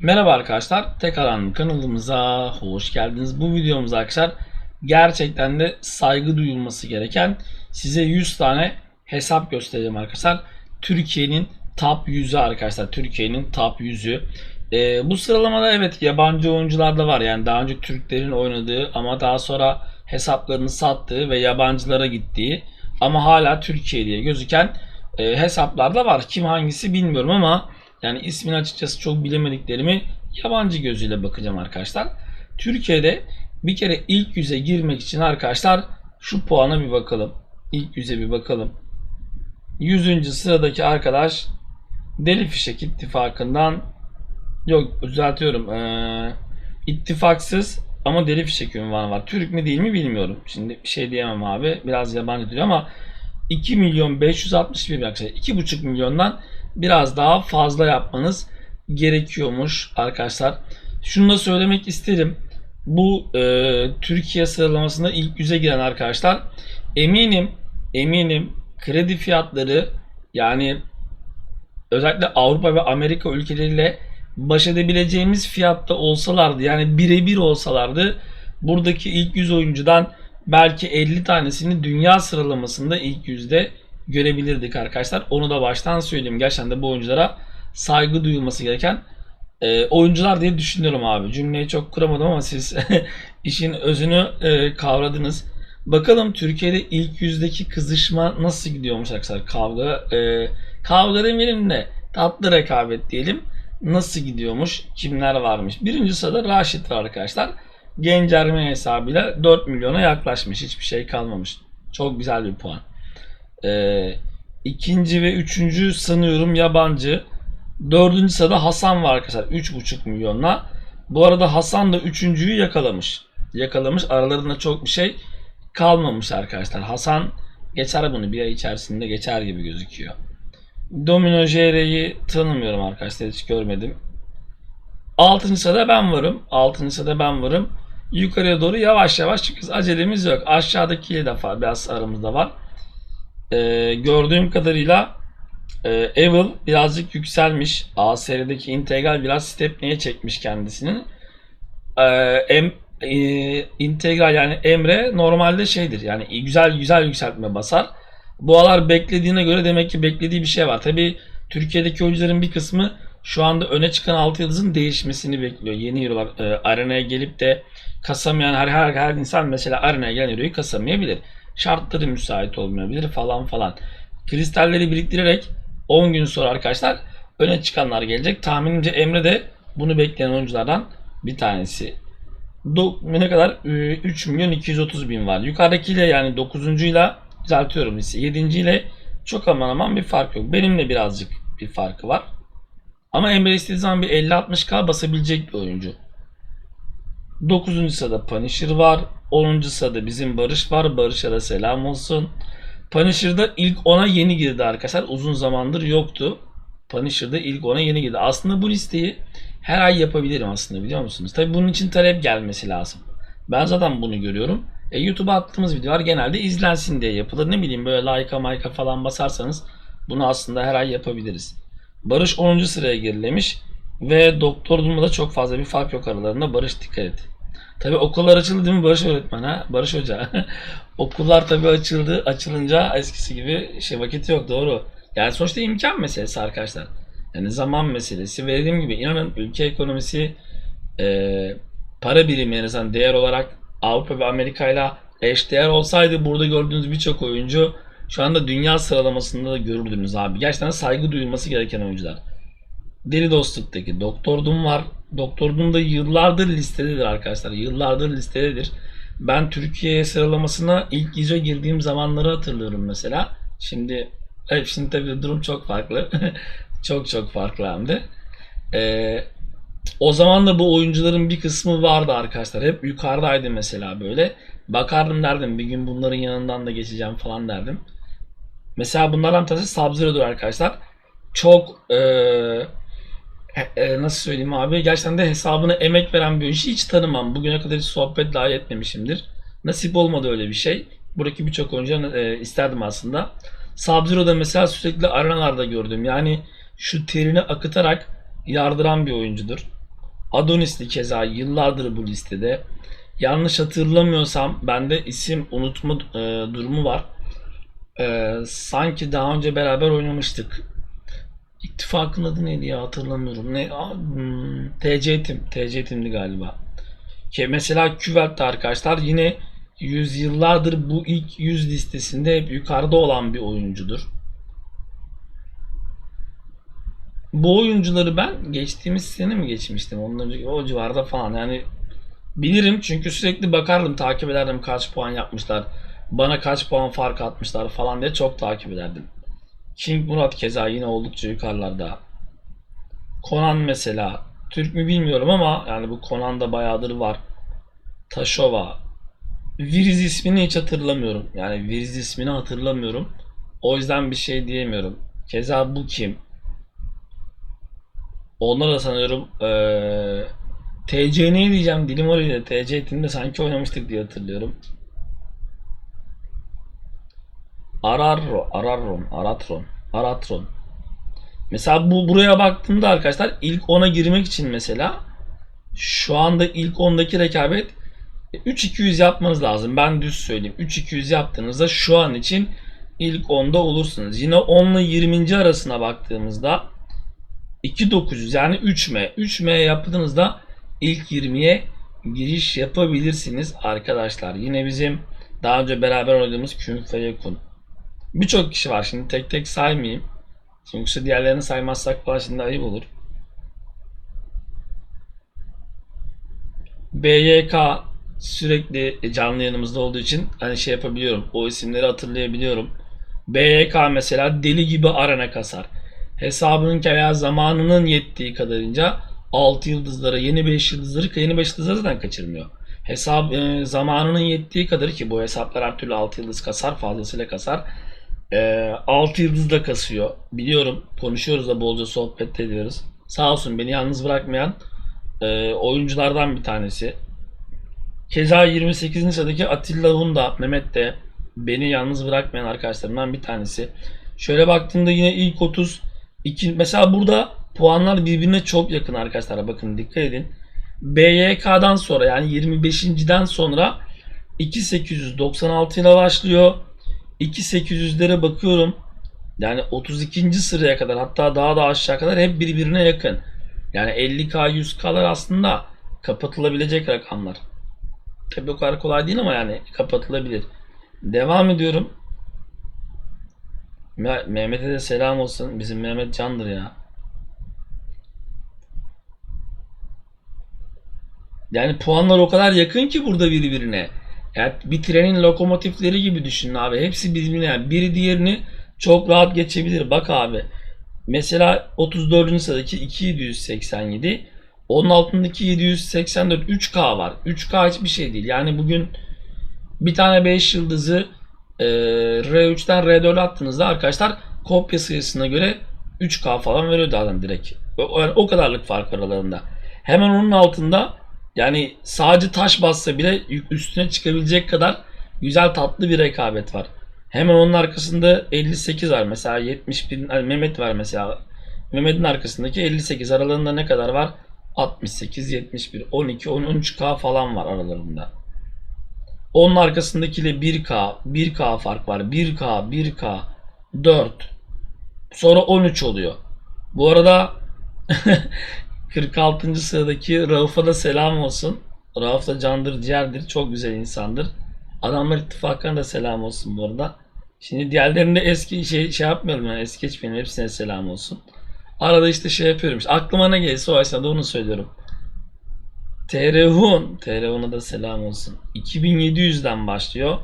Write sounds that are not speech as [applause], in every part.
Merhaba arkadaşlar, tekrardan kanalımıza hoş geldiniz. Bu videomuzda arkadaşlar gerçekten de saygı duyulması gereken size 100 tane hesap göstereceğim arkadaşlar. Türkiye'nin top 100'ü arkadaşlar. Türkiye'nin top 100'ü. Ee, bu sıralamada evet yabancı oyuncular da var. Yani daha önce Türklerin oynadığı ama daha sonra hesaplarını sattığı ve yabancılara gittiği ama hala Türkiye diye gözüken e, hesaplar da var. Kim hangisi bilmiyorum ama yani ismini açıkçası çok bilemediklerimi yabancı gözüyle bakacağım arkadaşlar. Türkiye'de bir kere ilk yüze girmek için arkadaşlar şu puana bir bakalım. İlk yüze bir bakalım. 100. sıradaki arkadaş Deli Fişek ittifakından yok düzeltiyorum. Ee, ittifaksız ama Deli Fişek ünvanı var. Türk mü değil mi bilmiyorum. Şimdi bir şey diyemem abi. Biraz yabancı diyor ama 2 milyon 561 bin arkadaşlar. 2,5 milyondan biraz daha fazla yapmanız gerekiyormuş arkadaşlar. Şunu da söylemek isterim. Bu e, Türkiye sıralamasında ilk yüze giren arkadaşlar eminim eminim kredi fiyatları yani özellikle Avrupa ve Amerika ülkeleriyle baş edebileceğimiz fiyatta olsalardı yani birebir olsalardı buradaki ilk 100 oyuncudan belki 50 tanesini dünya sıralamasında ilk yüzde görebilirdik arkadaşlar. Onu da baştan söyleyeyim. Gerçekten de bu oyunculara saygı duyulması gereken e, oyuncular diye düşünüyorum abi. Cümleyi çok kuramadım ama siz [laughs] işin özünü e, kavradınız. Bakalım Türkiye'de ilk yüzdeki kızışma nasıl gidiyormuş arkadaşlar? Kavga e, kavga demeyelim de tatlı rekabet diyelim. Nasıl gidiyormuş? Kimler varmış? Birinci sırada Raşit var arkadaşlar. Gencerme hesabıyla 4 milyona yaklaşmış. Hiçbir şey kalmamış. Çok güzel bir puan. Ee, ikinci ve üçüncü sanıyorum yabancı. Dördüncü sırada Hasan var arkadaşlar. 3,5 milyonla. Bu arada Hasan da üçüncüyü yakalamış. Yakalamış. Aralarında çok bir şey kalmamış arkadaşlar. Hasan geçer bunu. Bir ay içerisinde geçer gibi gözüküyor. Domino JR'yi tanımıyorum arkadaşlar. Hiç görmedim. Altıncı sırada ben varım. Altıncı sırada ben varım. Yukarıya doğru yavaş yavaş çünkü acelemiz yok. Aşağıdaki defa biraz aramızda var. Ee, gördüğüm kadarıyla e, Evil birazcık yükselmiş. A serideki integral biraz stepneye çekmiş kendisini. Ee, em, e, integral yani Emre normalde şeydir. Yani güzel güzel yükseltme basar. Bu aralar beklediğine göre demek ki beklediği bir şey var. Tabi Türkiye'deki oyuncuların bir kısmı şu anda öne çıkan 6 yıldızın değişmesini bekliyor. Yeni hero'lar e, arenaya gelip de kasamayan her, her, her insan mesela arenaya gelen hero'yu kasamayabilir. Şartları müsait olmayabilir falan falan. Kristalleri biriktirerek 10 gün sonra arkadaşlar öne çıkanlar gelecek. Tahminimce Emre de bunu bekleyen oyunculardan bir tanesi. Do- ne kadar? Ee, 3 milyon 230 bin var. Yukarıdakiyle yani 9. ile düzeltiyorum ise 7. ile çok aman aman bir fark yok. Benimle birazcık bir farkı var. Ama Emre istediği zaman bir 50-60k basabilecek bir oyuncu. 9. sırada Punisher var. 10. sırada bizim Barış var. Barış'a da selam olsun. Punisher'da ilk 10'a yeni girdi arkadaşlar. Uzun zamandır yoktu. Punisher'da ilk 10'a yeni girdi. Aslında bu listeyi her ay yapabilirim aslında biliyor musunuz? Tabi bunun için talep gelmesi lazım. Ben zaten bunu görüyorum. E, YouTube'a attığımız videolar genelde izlensin diye yapılır. Ne bileyim böyle like'a mayka falan basarsanız bunu aslında her ay yapabiliriz. Barış 10. sıraya gerilemiş ve Doktor Doom'da çok fazla bir fark yok aralarında. Barış dikkat et. Tabi okullar açıldı değil mi Barış öğretmen ha? Barış Hoca. [laughs] okullar tabi açıldı. Açılınca eskisi gibi şey vakit yok doğru. Yani sonuçta imkan meselesi arkadaşlar. Yani zaman meselesi. Ve dediğim gibi inanın ülke ekonomisi e, para birimi en azından değer olarak Avrupa ve Amerika ile eşdeğer olsaydı burada gördüğünüz birçok oyuncu şu anda dünya sıralamasında da görürdünüz abi. Gerçekten saygı duyulması gereken oyuncular. Deli Dostluk'taki Doktor Doom var. Doktor Doom da yıllardır listededir arkadaşlar. Yıllardır listededir. Ben Türkiye sıralamasına ilk yüze girdiğim zamanları hatırlıyorum mesela. Şimdi evet, şimdi tabii durum çok farklı. [laughs] çok çok farklı hem de. Ee, o zaman da bu oyuncuların bir kısmı vardı arkadaşlar. Hep yukarıdaydı mesela böyle. Bakardım derdim bir gün bunların yanından da geçeceğim falan derdim. Mesela bunlardan tanesi Sub-Zero'dur arkadaşlar. Çok eee e, nasıl söyleyeyim abi gerçekten de hesabına emek veren bir oyuncu hiç tanımam. Bugüne kadar hiç sohbet dahi etmemişimdir. Nasip olmadı öyle bir şey. Buradaki birçok oyuncu e, isterdim aslında. Sub-Zero'da mesela sürekli arenalarda gördüm. Yani şu terini akıtarak yardıran bir oyuncudur. Adonis'li keza yıllardır bu listede. Yanlış hatırlamıyorsam bende isim unutma e, durumu var. E, sanki daha önce beraber oynamıştık. İttifakın adı neydi ya hatırlamıyorum. Ne? Hmm, TC Tim. TC Tim'di galiba. Ki mesela Küvelt'te arkadaşlar yine yüzyıllardır bu ilk 100 listesinde hep yukarıda olan bir oyuncudur. Bu oyuncuları ben geçtiğimiz sene mi geçmiştim? Ondan önceki o civarda falan yani bilirim çünkü sürekli bakardım takip ederdim kaç puan yapmışlar. Bana kaç puan fark atmışlar falan diye çok takip ederdim. King Murat keza yine oldukça yukarılarda. Conan mesela Türk mü bilmiyorum ama yani bu Conan'da bayağıdır var. Taşova. Viriz ismini hiç hatırlamıyorum. Yani Viriz ismini hatırlamıyorum. O yüzden bir şey diyemiyorum. Keza bu kim? Onlar da sanıyorum eee TC ne diyeceğim dilim oraya TC timde sanki oynamıştık diye hatırlıyorum. Ararro, Ararron, Aratron, Aratron. Mesela bu buraya baktığımda arkadaşlar ilk 10'a girmek için mesela şu anda ilk 10'daki rekabet 3200 yapmanız lazım. Ben düz söyleyeyim. 3200 yaptığınızda şu an için ilk 10'da olursunuz. Yine 10 ile 20. arasına baktığımızda 2900 yani 3M. 3M yaptığınızda ilk 20'ye giriş yapabilirsiniz arkadaşlar. Yine bizim daha önce beraber oynadığımız Kün Feyekun. Birçok kişi var. Şimdi tek tek saymayayım. Çünkü diğerlerini saymazsak falan şimdi ayıp olur. BYK sürekli canlı yanımızda olduğu için hani şey yapabiliyorum. O isimleri hatırlayabiliyorum. BYK mesela deli gibi arena kasar. Hesabının veya zamanının yettiği kadarınca 6 yıldızlara yeni 5 yıldızları yeni 5 yıldızları zaten kaçırmıyor. Hesap e, zamanının yettiği kadar ki bu hesaplar her türlü 6 yıldız kasar fazlasıyla kasar. E, 6 yıldız da kasıyor. Biliyorum konuşuyoruz da bolca sohbet ediyoruz. Sağ olsun beni yalnız bırakmayan e, oyunculardan bir tanesi. Keza 28. sıradaki Atilla Hunda, Mehmet de beni yalnız bırakmayan arkadaşlarımdan bir tanesi. Şöyle baktığımda yine ilk 30 iki, mesela burada puanlar birbirine çok yakın arkadaşlar. Bakın dikkat edin. BYK'dan sonra yani 25.den sonra 2896 ile başlıyor. 2800'lere bakıyorum. Yani 32. sıraya kadar hatta daha da aşağı kadar hep birbirine yakın. Yani 50k 100k'lar aslında kapatılabilecek rakamlar. Tabii o kadar kolay değil ama yani kapatılabilir. Devam ediyorum. Me- Mehmet'e de selam olsun. Bizim Mehmet candır ya. Yani puanlar o kadar yakın ki burada birbirine. Yani bir trenin lokomotifleri gibi düşünün abi. Hepsi birbirine. Yani biri diğerini çok rahat geçebilir. Bak abi. Mesela 34. sıradaki 2787. Onun altındaki 784 3K var. 3K hiçbir şey değil. Yani bugün bir tane 5 yıldızı e, R3'ten R4'e attığınızda arkadaşlar kopya sayısına göre 3K falan veriyor adam direkt. O, yani o kadarlık fark aralarında. Hemen onun altında yani sadece taş bassa bile üstüne çıkabilecek kadar güzel tatlı bir rekabet var. Hemen onun arkasında 58 var mesela 71 hani Mehmet var mesela. Mehmet'in arkasındaki 58 aralarında ne kadar var? 68, 71, 12, 13K falan var aralarında. Onun arkasındakiyle 1K, 1K fark var. 1K, 1K, 4. Sonra 13 oluyor. Bu arada [laughs] 46. sıradaki Rauf'a da selam olsun. Rauf da candır ciğerdir. Çok güzel insandır. Adamlar ittifakına da selam olsun bu arada. Şimdi diğerlerinde eski şey, şey yapmayalım yani eski geçmeyelim. Hepsine selam olsun. Arada işte şey yapıyorum. İşte aklıma ne gelirse o esnada onu söylüyorum. Terehun. Terehun'a da selam olsun. 2700'den başlıyor.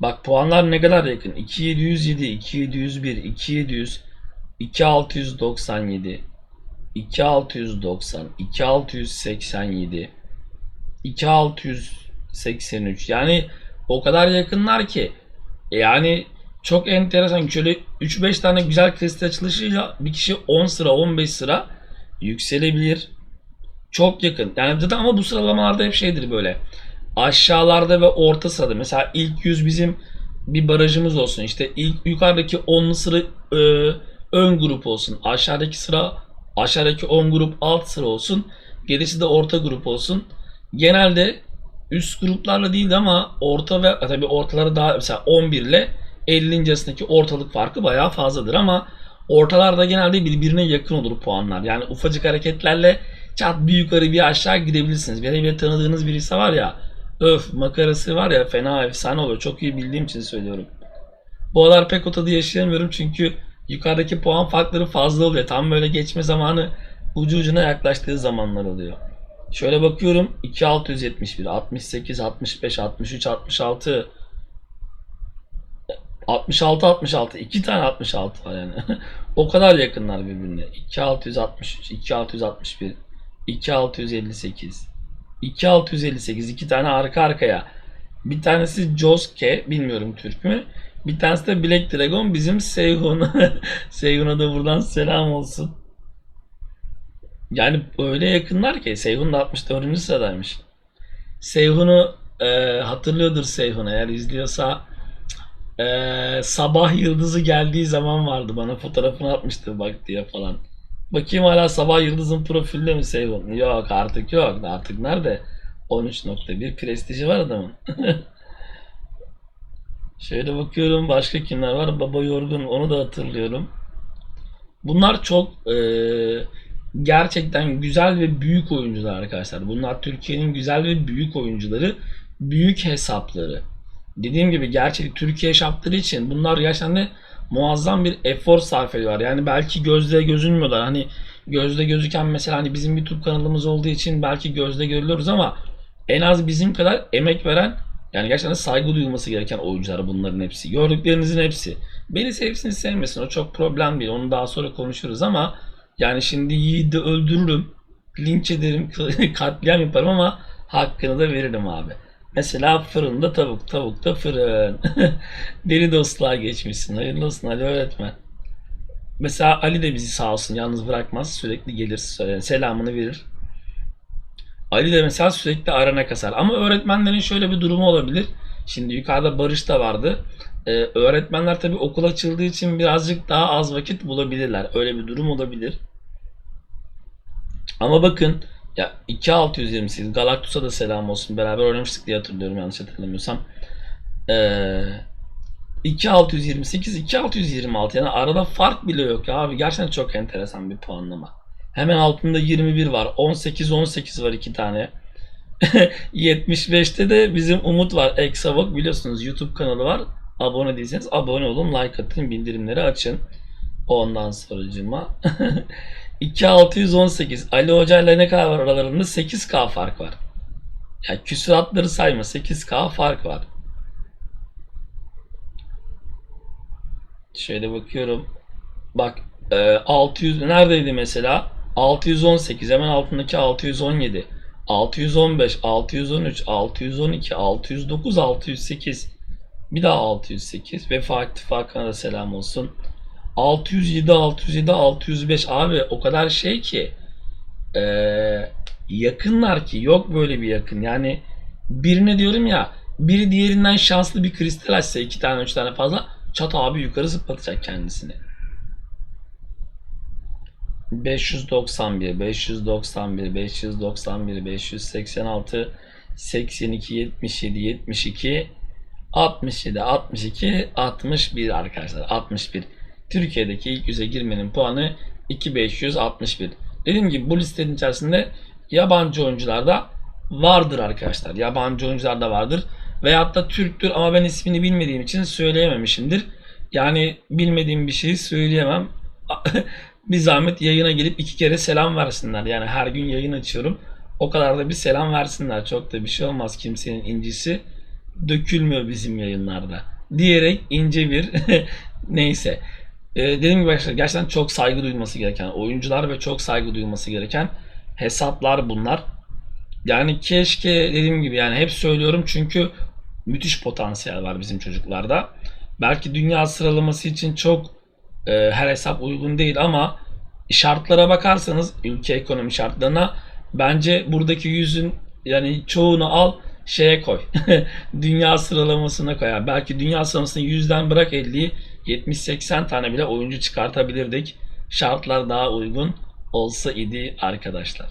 Bak puanlar ne kadar yakın. 2707, 2701, 2700, 2697, 2690, 2687, 2683. Yani o kadar yakınlar ki yani çok enteresan. Şöyle 3-5 tane güzel kristal açılışıyla bir kişi 10 sıra 15 sıra yükselebilir. Çok yakın. Yani zaten ama bu sıralamalarda hep şeydir böyle. Aşağılarda ve orta sırada. Mesela ilk 100 bizim bir barajımız olsun. İşte ilk yukarıdaki 10'lu sıra e, ön grup olsun. Aşağıdaki sıra Aşağıdaki 10 grup alt sıra olsun. Gerisi de orta grup olsun. Genelde üst gruplarla değil ama orta ve tabii ortaları daha mesela 11 ile 50. arasındaki ortalık farkı bayağı fazladır ama ortalarda genelde birbirine yakın olur puanlar. Yani ufacık hareketlerle çat bir yukarı bir aşağı gidebilirsiniz. Benim bir tanıdığınız birisi var ya öf makarası var ya fena efsane oluyor. Çok iyi bildiğim için söylüyorum. Bu aralar pek o tadı yaşayamıyorum çünkü yukarıdaki puan farkları fazla oluyor. Tam böyle geçme zamanı ucu ucuna yaklaştığı zamanlar oluyor. Şöyle bakıyorum 2671, 68, 65, 63, 66 66 66 iki tane 66 var yani. [laughs] o kadar yakınlar birbirine. 2663, 2661, 2658, 2658 iki tane arka arkaya. Bir tanesi Josuke bilmiyorum Türk mü? Bir tanesi de Black Dragon bizim Seyhun. [laughs] Seyhun'a da buradan selam olsun. Yani öyle yakınlar ki Seyhun da 64. sıradaymış. Seyhun'u e, hatırlıyordur Seyhun eğer izliyorsa e, sabah yıldızı geldiği zaman vardı bana fotoğrafını atmıştı bak diye falan. Bakayım hala sabah yıldızın profilde mi Seyhun? Yok artık yok artık nerede? 13.1 prestiji var adamın. [laughs] Şöyle bakıyorum başka kimler var? Baba Yorgun onu da hatırlıyorum. Bunlar çok e, gerçekten güzel ve büyük oyuncular arkadaşlar. Bunlar Türkiye'nin güzel ve büyük oyuncuları. Büyük hesapları. Dediğim gibi gerçek Türkiye şartları için bunlar gerçekten de muazzam bir efor sarf ediyorlar. Yani belki gözle gözünmüyorlar. Hani gözle gözüken mesela hani bizim YouTube kanalımız olduğu için belki gözle görülüyoruz ama en az bizim kadar emek veren yani gerçekten saygı duyulması gereken oyuncular bunların hepsi. Gördüklerinizin hepsi. Beni sevsin sevmesin o çok problem değil. Onu daha sonra konuşuruz ama yani şimdi Yiğit'i öldürürüm. Linç ederim. [laughs] katliam yaparım ama hakkını da veririm abi. Mesela fırında tavuk, tavukta fırın. [laughs] Deli dostluğa geçmişsin. Hayırlı olsun Ali öğretmen. Mesela Ali de bizi sağ olsun yalnız bırakmaz. Sürekli gelir, selamını verir. Ali de mesela sürekli arana kasar. Ama öğretmenlerin şöyle bir durumu olabilir. Şimdi yukarıda Barış da vardı. Ee, öğretmenler tabii okul açıldığı için birazcık daha az vakit bulabilirler. Öyle bir durum olabilir. Ama bakın ya 2628 Galactus'a da selam olsun. Beraber oynamıştık diye hatırlıyorum yanlış hatırlamıyorsam. Ee, 2628 2626 yani arada fark bile yok ya abi. Gerçekten çok enteresan bir puanlama. Hemen altında 21 var. 18 18 var iki tane. [laughs] 75'te de bizim Umut var. Exavok biliyorsunuz YouTube kanalı var. Abone değilseniz abone olun, like atın, bildirimleri açın. Ondan sonracıma [laughs] 2618 Ali Hoca ile ne kadar var aralarında 8K fark var. Yani küsuratları sayma 8K fark var. Şöyle bakıyorum. Bak e, 600 neredeydi mesela? 618 hemen altındaki 617. 615, 613, 612, 609, 608. Bir daha 608 ve Fatih İttifakı'na da selam olsun. 607, 607, 605 abi o kadar şey ki ee, yakınlar ki yok böyle bir yakın. Yani birine diyorum ya biri diğerinden şanslı bir kristal açsa iki tane üç tane fazla çat abi yukarı zıplatacak kendisini. 591, 591, 591, 586, 82, 77, 72, 67, 62, 61 arkadaşlar. 61. Türkiye'deki ilk yüze girmenin puanı 2561. Dediğim gibi bu listenin içerisinde yabancı oyuncular da vardır arkadaşlar. Yabancı oyuncular da vardır. Veyahut da Türktür ama ben ismini bilmediğim için söyleyememişimdir. Yani bilmediğim bir şeyi söyleyemem. [laughs] bir zahmet yayına gelip iki kere selam versinler. Yani her gün yayın açıyorum. O kadar da bir selam versinler. Çok da bir şey olmaz. Kimsenin incisi dökülmüyor bizim yayınlarda. Diyerek ince bir [laughs] neyse. Ee, dediğim gibi arkadaşlar gerçekten çok saygı duyulması gereken oyuncular ve çok saygı duyulması gereken hesaplar bunlar. Yani keşke dediğim gibi yani hep söylüyorum çünkü müthiş potansiyel var bizim çocuklarda. Belki dünya sıralaması için çok e, her hesap uygun değil ama şartlara bakarsanız ülke ekonomi şartlarına bence buradaki yüzün yani çoğunu al şeye koy. [laughs] dünya sıralamasına koy. Yani belki dünya sıralamasını yüzden bırak 50'yi 70-80 tane bile oyuncu çıkartabilirdik. Şartlar daha uygun olsa idi arkadaşlar.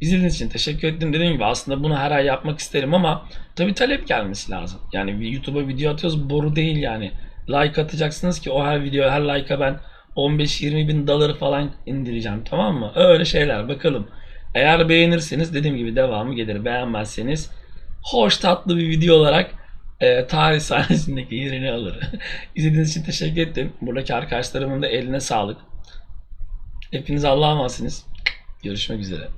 İzlediğiniz için teşekkür ettim. Dediğim gibi aslında bunu her ay yapmak isterim ama tabi talep gelmesi lazım. Yani YouTube'a video atıyoruz boru değil yani. Like atacaksınız ki o her video her like'a ben 15-20 bin doları falan indireceğim tamam mı? Öyle şeyler bakalım. Eğer beğenirseniz dediğim gibi devamı gelir. Beğenmezseniz hoş tatlı bir video olarak e, tarih sahnesindeki yerini alır. [laughs] İzlediğiniz için teşekkür ettim. Buradaki arkadaşlarımın da eline sağlık. Hepiniz Allah'a emanetsiniz. Görüşmek üzere.